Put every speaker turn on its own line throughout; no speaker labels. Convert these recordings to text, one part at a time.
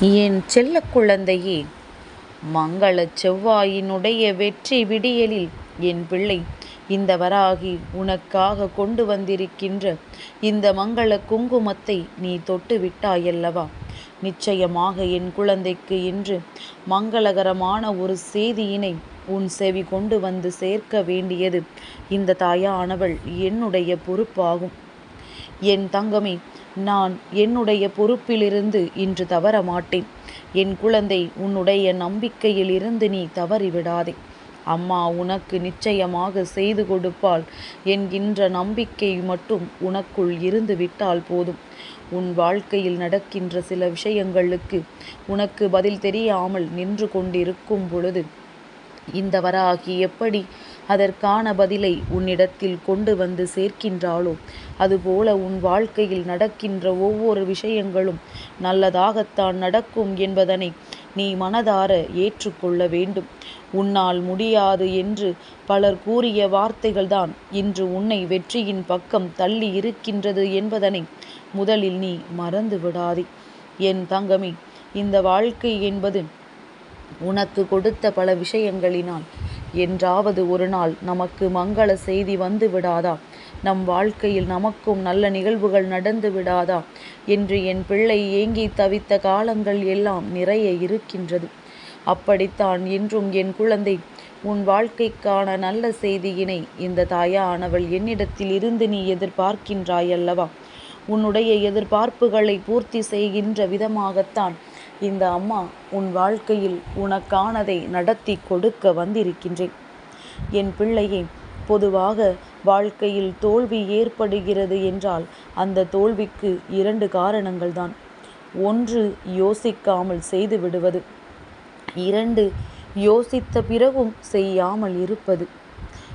என் செல்ல குழந்தையே மங்களச் செவ்வாயினுடைய வெற்றி விடியலில் என் பிள்ளை இந்த வராகி உனக்காக கொண்டு வந்திருக்கின்ற இந்த மங்கள குங்குமத்தை நீ தொட்டு விட்டாயல்லவா? நிச்சயமாக என் குழந்தைக்கு இன்று மங்களகரமான ஒரு செய்தியினை உன் செவி கொண்டு வந்து சேர்க்க வேண்டியது இந்த தாயானவள் என்னுடைய பொறுப்பாகும். என் தங்கமே நான் என்னுடைய பொறுப்பிலிருந்து இன்று தவற மாட்டேன் என் குழந்தை உன்னுடைய நம்பிக்கையில் இருந்து நீ தவறிவிடாதே. அம்மா உனக்கு நிச்சயமாக செய்து கொடுப்பாள். என்கின்ற நம்பிக்கை மட்டும் உனக்குள் இருந்து விட்டால் போதும். உன் வாழ்க்கையில் நடக்கின்ற சில விஷயங்களுக்கு உனக்கு பதில் தெரியாமல் நின்று கொண்டிருக்கும் பொழுது இந்த வராகி எப்படி அதற்கான பதிலை உன்னிடத்தில் கொண்டு வந்து சேர்க்கின்றாளோ? அதுபோல உன் வாழ்க்கையில் நடக்கின்ற ஒவ்வொரு விஷயங்களும் நல்லதாகத்தான் நடக்கும் என்பதனை நீ மனதார ஏற்றுக்கொள்ள வேண்டும். உன்னால் முடியாது என்று பலர் கூறிய வார்த்தைகள்தான் இன்று உன்னை வெற்றியின் பக்கம் தள்ளி இருக்கின்றது என்பதனை முதலில் நீ மறந்து விடாதே. என் தங்கமே இந்த வாழ்க்கை என்பது உனக்கு கொடுத்த பல விஷயங்களினால் என்றாவது ஒரு நாள் நமக்கு மங்கள செய்தி வந்து விடாதா? நம் வாழ்க்கையில் நமக்கும் நல்ல நிகழ்வுகள் நடந்து விடாதா? என்று என் பிள்ளை ஏங்கி தவித்த காலங்கள் எல்லாம் நிறைய இருக்கின்றது. அப்படித்தான் என்றும் என் குழந்தை உன் வாழ்க்கைக்கான நல்ல செய்தியினை இந்த தாயானவள் என்னிடத்தில் இருந்து நீ எதிர்பார்க்கின்றாய் அல்லவா உன்னுடைய எதிர்பார்ப்புகளை பூர்த்தி செய்கின்ற விதமாகத்தான் இந்த அம்மா உன் வாழ்க்கையில் உனக்கானதை நடத்தி கொடுக்க வந்திருக்கின்றேன். என் பிள்ளையே பொதுவாக வாழ்க்கையில் தோல்வி ஏற்படுகிறது என்றால் அந்த தோல்விக்கு இரண்டு காரணங்கள்தான். ஒன்று யோசிக்காமல் செய்து விடுவது. இரண்டு யோசித்த பிறகும் செய்யாமல் இருப்பது.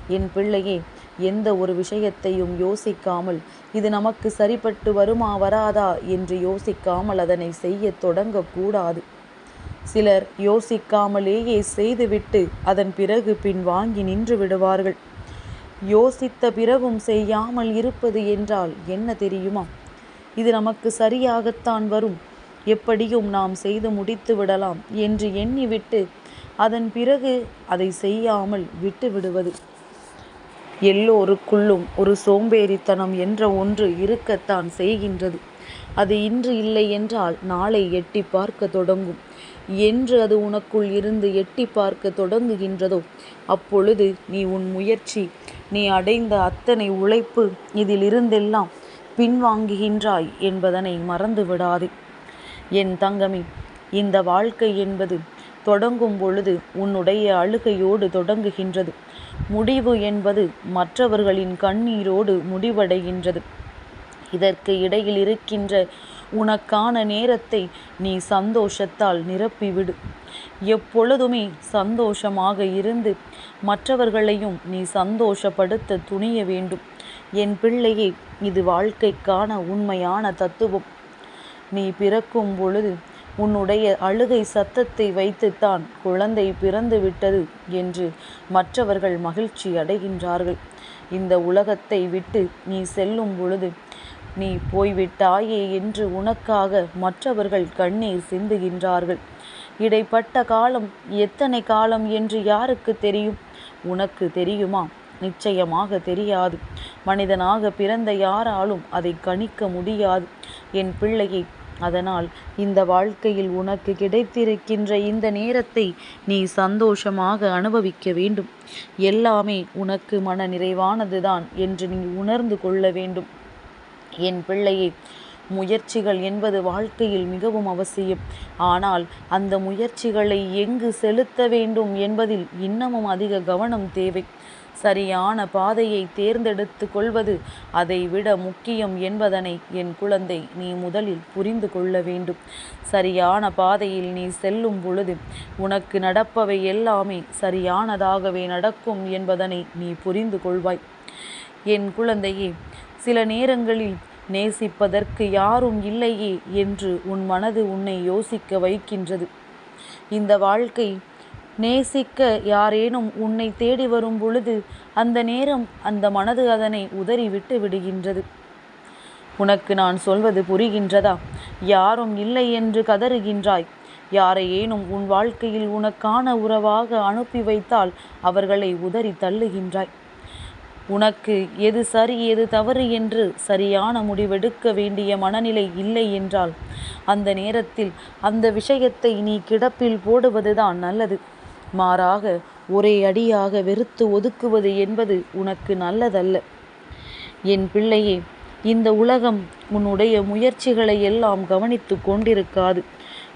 என் பிள்ளையே எந்த ஒரு விஷயத்தையும் யோசிக்காமல் இது நமக்கு சரிப்பட்டு வருமா வராதா என்று யோசிக்காமல் அதனை செய்ய தொடங்கக்கூடாது சிலர் யோசிக்காமலேயே செய்துவிட்டு அதன் பிறகு பின் வாங்கி நின்று விடுவார்கள். யோசித்த பிறகும் செய்யாமல் இருப்பது என்றால் என்ன தெரியுமா? இது நமக்கு சரியாகத்தான் வரும். எப்படியும் நாம் செய்து முடித்து விடலாம் என்று எண்ணிவிட்டு அதன் பிறகு அதை செய்யாமல் விட்டு விடுவது. எல்லோருக்குள்ளும் ஒரு சோம்பேறித்தனம் என்ற ஒன்று இருக்கத்தான் செய்கின்றது. அது இன்று இல்லை என்றால் நாளை எட்டி பார்க்க தொடங்கும். என்று அது உனக்குள் இருந்து எட்டி பார்க்க தொடங்குகின்றதோ? அப்பொழுது நீ உன் முயற்சி நீ அடைந்த அத்தனை உழைப்பு இதில் இருந்தெல்லாம் பின்வாங்குகின்றாய் என்பதனை மறந்து விடாதே என் தங்கமே இந்த வாழ்க்கை என்பது தொடங்கும் பொழுது உன்னுடைய அழுகையோடு தொடங்குகின்றது. முடிவு என்பது மற்றவர்களின் கண்ணீரோடு முடிவடைகின்றது. இதற்கு இடையில் இருக்கின்ற உனக்கான நேரத்தை நீ சந்தோஷத்தால் நிரப்பிவிடு. எப்பொழுதுமே சந்தோஷமாக இருந்து மற்றவர்களையும் நீ சந்தோஷப்படுத்த துணிய வேண்டும். என் பிள்ளையே இது வாழ்க்கைக்கான உண்மையான தத்துவம். நீ பிறக்கும் பொழுது உன்னுடைய அழுகை சத்தத்தை வைத்துத்தான் குழந்தை பிறந்து விட்டது என்று மற்றவர்கள் மகிழ்ச்சி அடைகின்றார்கள். இந்த உலகத்தை விட்டு நீ செல்லும் பொழுது நீ போய்விட்டாயே என்று உனக்காக மற்றவர்கள் கண்ணீர் சிந்துகின்றார்கள். இடைப்பட்ட காலம் எத்தனை காலம் என்று யாருக்கு தெரியும்? உனக்கு தெரியுமா? நிச்சயமாக தெரியாது. மனிதனாக பிறந்த யாராலும் அதை கணிக்க முடியாது. என் பிள்ளையை அதனால் இந்த வாழ்க்கையில் உனக்கு கிடைத்திருக்கின்ற இந்த நேரத்தை நீ சந்தோஷமாக அனுபவிக்க வேண்டும். எல்லாமே உனக்கு மன நிறைவானதுதான் என்று நீ உணர்ந்து கொள்ள வேண்டும். என் பிள்ளையே முயற்சிகள் என்பது வாழ்க்கையில் மிகவும் அவசியம். ஆனால் அந்த முயற்சிகளை எங்கு செலுத்த வேண்டும் என்பதில் இன்னமும் அதிக கவனம் தேவை. சரியான பாதையை தேர்ந்தெடுத்து கொள்வது அதை விட முக்கியம் என்பதனை என் குழந்தை நீ முதலில் புரிந்து கொள்ள வேண்டும். சரியான பாதையில் நீ செல்லும் பொழுது உனக்கு நடப்பவை எல்லாமே சரியானதாகவே நடக்கும் என்பதனை நீ புரிந்து கொள்வாய். என் குழந்தையே சில நேரங்களில் நேசிப்பதற்கு யாரும் இல்லையே என்று உன் மனது உன்னை யோசிக்க வைக்கின்றது. இந்த வாழ்க்கை நேசிக்க யாரேனும் உன்னை தேடி வரும் பொழுது அந்த நேரம் அந்த மனது அதனை உதறி விட்டு விடுகின்றது. உனக்கு நான் சொல்வது புரிகின்றதா? யாரும் இல்லை என்று கதறுகின்றாய். யாரையேனும் உன் வாழ்க்கையில் உனக்கான உறவாக அனுப்பி வைத்தால் அவர்களை உதறி தள்ளுகின்றாய். உனக்கு எது சரி எது தவறு என்று சரியான முடிவெடுக்க வேண்டிய மனநிலை இல்லை என்றால் அந்த நேரத்தில் அந்த விஷயத்தை நீ கிடப்பில் போடுவதுதான் நல்லது. மாறாக ஒரே அடியாக வெறுத்து ஒதுக்குவது என்பது உனக்கு நல்லதல்ல. என் பிள்ளையே இந்த உலகம் உன்னுடைய முயற்சிகளை எல்லாம் கவனித்து கொண்டிருக்காது.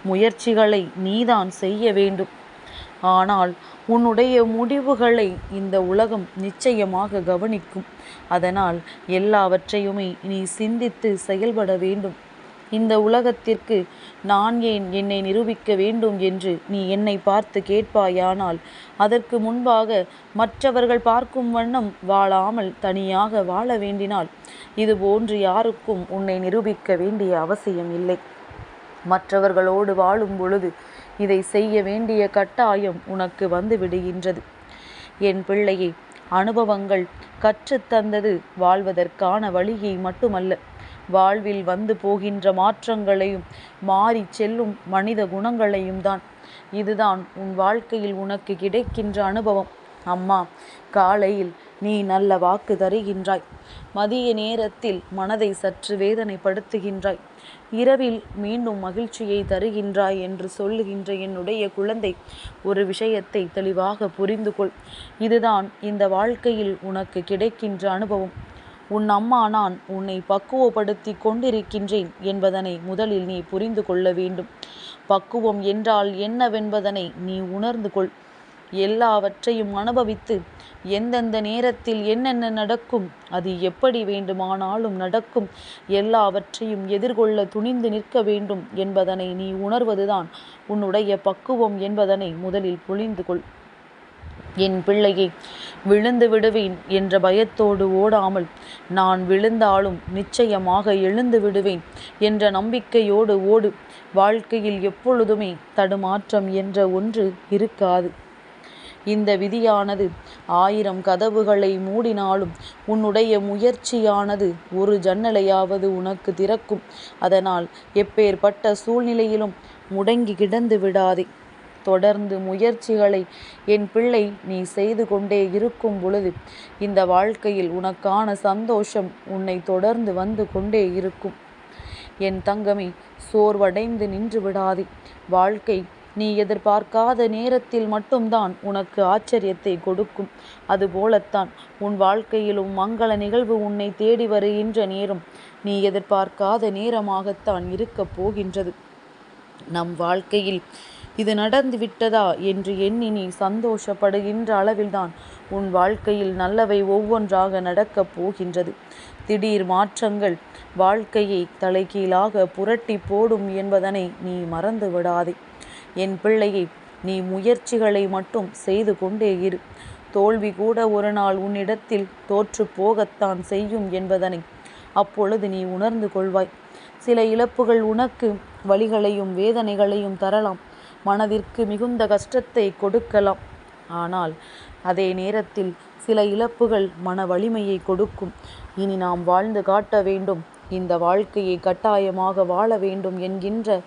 முயற்சிகளை நீதான் செய்ய வேண்டும். ஆனால் உன்னுடைய முடிவுகளை இந்த உலகம் நிச்சயமாக கவனிக்கும். அதனால் எல்லாவற்றையுமே நீ சிந்தித்து செயல்பட வேண்டும். இந்த உலகத்திற்கு நான் ஏன் என்னை நிரூபிக்க வேண்டும் என்று நீ என்னை பார்த்து கேட்பாயானால் அதற்கு முன்பாக மற்றவர்கள் பார்க்கும் வண்ணம் வாழாமல் தனியாக வாழ வேண்டினால் இதுபோன்று யாருக்கும் உன்னை நிரூபிக்க வேண்டிய அவசியம் இல்லை. மற்றவர்களோடு வாழும் பொழுது இதை செய்ய வேண்டிய கட்டாயம் உனக்கு வந்து விடுகின்றது. என் பிள்ளையை அனுபவங்கள் கற்றுத்தந்தது வாழ்வதற்கான வழியை மட்டுமல்ல. வாழ்வில் வந்து போகின்ற மாற்றங்களையும் மாறி செல்லும் மனித குணங்களையும் தான். இதுதான் உன் வாழ்க்கையில் உனக்கு கிடைக்கின்ற அனுபவம். அம்மா காலையில் நீ நல்ல வாக்கு தருகின்றாய். மதிய நேரத்தில் மனதை சற்று வேதனைப்படுத்துகின்றாய். இரவில் மீண்டும் மகிழ்ச்சியை தருகின்றாய் என்று சொல்லுகின்ற என்னுடைய குழந்தை ஒரு விஷயத்தை தெளிவாக புரிந்து கொள் இதுதான் இந்த வாழ்க்கையில் உனக்கு கிடைக்கின்ற அனுபவம். உன் அம்மா நான் உன்னை பக்குவப்படுத்தி கொண்டிருக்கின்றேன் என்பதனை முதலில் நீ புரிந்து கொள்ள வேண்டும். பக்குவம் என்றால் என்னவென்பதனை நீ உணர்ந்து கொள். எல்லாவற்றையும் அனுபவித்து எந்தெந்த நேரத்தில் என்னென்ன நடக்கும் அது எப்படி வேண்டுமானாலும் நடக்கும் எல்லாவற்றையும் எதிர்கொள்ள துணிந்து நிற்க வேண்டும் என்பதனை நீ உணர்வதுதான் உன்னுடைய பக்குவம் என்பதனை முதலில் புரிந்து கொள். என் பிள்ளையை விழுந்து விடுவேன் என்ற பயத்தோடு ஓடாமல் நான் விழுந்தாலும் நிச்சயமாக எழுந்து விடுவேன் என்ற நம்பிக்கையோடு ஓடு. வாழ்க்கையில் எப்பொழுதுமே தடுமாற்றம் என்ற ஒன்று இருக்காது. இந்த விதியானது ஆயிரம் கதவுகளை மூடினாலும் உன்னுடைய முயற்சியானது ஒரு ஜன்னலையாவது உனக்கு திறக்கும். அதனால் எப்பேற்பட்ட சூழ்நிலையிலும் முடங்கி கிடந்து விடாதே. தொடர்ந்து முயற்சிகளை என் பிள்ளை நீ செய்து கொண்டே இருக்கும் பொழுது இந்த வாழ்க்கையில் உனக்கான சந்தோஷம் உன்னை தொடர்ந்து வந்து கொண்டே இருக்கும். என் தங்கமே சோர்வடைந்து நின்று விடாதே. வாழ்க்கை நீ எதிர்பார்க்காத நேரத்தில் மட்டும்தான் உனக்கு ஆச்சரியத்தை கொடுக்கும். அதுபோலத்தான் உன் வாழ்க்கையிலும் மங்கள நிகழ்வு உன்னை தேடி வருகின்ற நேரம் நீ எதிர்பார்க்காத நேரமாகத்தான் இருக்கப் போகின்றது. நம் வாழ்க்கையில் இது நடந்து விட்டதா என்று எண்ணி நீ சந்தோஷப்படுகின்ற அளவில்தான். உன் வாழ்க்கையில் நல்லவை ஒவ்வொன்றாக நடக்கப் போகின்றது. திடீர் மாற்றங்கள் வாழ்க்கையை தலைகீழாக புரட்டி போடும் என்பதனை நீ மறந்து விடாதே. என் பிள்ளையை நீ முயற்சிகளை மட்டும் செய்து கொண்டே இரு. தோல்வி கூட ஒரு நாள் உன்னிடத்தில் தோற்று போகத்தான் செய்யும் என்பதனை அப்பொழுது நீ உணர்ந்து கொள்வாய். சில இழப்புகள் உனக்கு வழிகளையும் வேதனைகளையும் தரலாம். மனதிற்கு மிகுந்த கஷ்டத்தை கொடுக்கலாம். ஆனால் அதே நேரத்தில் சில இழப்புகள் மன வலிமையை கொடுக்கும். இனி நாம் வாழ்ந்து காட்ட வேண்டும். இந்த வாழ்க்கையை கட்டாயமாக வாழ வேண்டும் என்கின்ற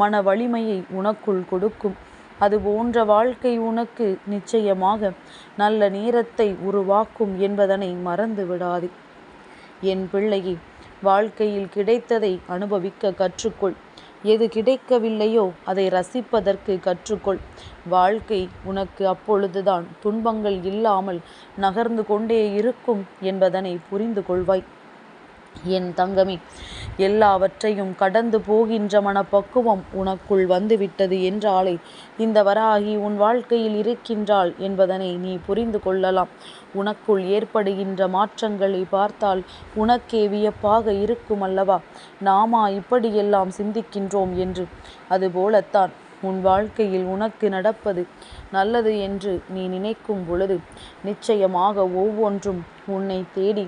மன வலிமையை உனக்குள் கொடுக்கும். அது போன்ற வாழ்க்கை உனக்கு நிச்சயமாக நல்ல நேரத்தை உருவாக்கும் என்பதனை மறந்து விடாதே. என் பிள்ளையே வாழ்க்கையில் கிடைத்ததை அனுபவிக்க கற்றுக்கொள். எது கிடைக்கவில்லையோ அதை ரசிப்பதற்கு கற்றுக்கொள். வாழ்க்கை உனக்கு அப்பொழுதுதான் துன்பங்கள் இல்லாமல் நகர்ந்து கொண்டே இருக்கும் என்பதனை புரிந்து கொள்வாய் என் தங்கமே எல்லாவற்றையும் கடந்து போகின்ற மனப்பக்குவம் உனக்குள் வந்துவிட்டது என்றாலே இந்த வராகி உன் வாழ்க்கையில் இருக்கின்றாள் என்பதனை நீ புரிந்து கொள்ளலாம். உனக்குள் ஏற்படுகின்ற மாற்றங்களை பார்த்தால் உனக்கே வியப்பாக இருக்கும் அல்லவா நாமா இப்படியெல்லாம் சிந்திக்கின்றோம் என்று. அதுபோலத்தான் உன் வாழ்க்கையில் உனக்கு நடப்பது நல்லது என்று நீ நினைக்கும் பொழுது நிச்சயமாக ஒவ்வொன்றும் உன்னை தேடி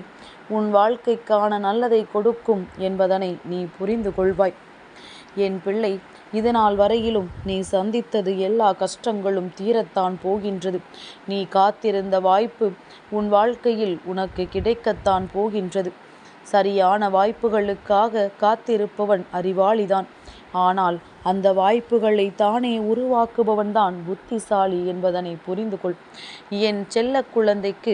உன் வாழ்க்கைக்கான நல்லதை கொடுக்கும் என்பதனை நீ புரிந்து கொள்வாய். என் பிள்ளை இதனால் வரையிலும் நீ சந்தித்தது எல்லா கஷ்டங்களும் தீரத்தான் போகின்றது. நீ காத்திருந்த வாய்ப்பு உன் வாழ்க்கையில் உனக்கு கிடைக்கத்தான் போகின்றது. சரியான வாய்ப்புகளுக்காக காத்திருப்பவன் அறிவாளிதான். ஆனால் அந்த வாய்ப்புகளை தானே உருவாக்குபவன்தான் புத்திசாலி என்பதனை புரிந்து கொள் என் செல்ல குழந்தைக்கு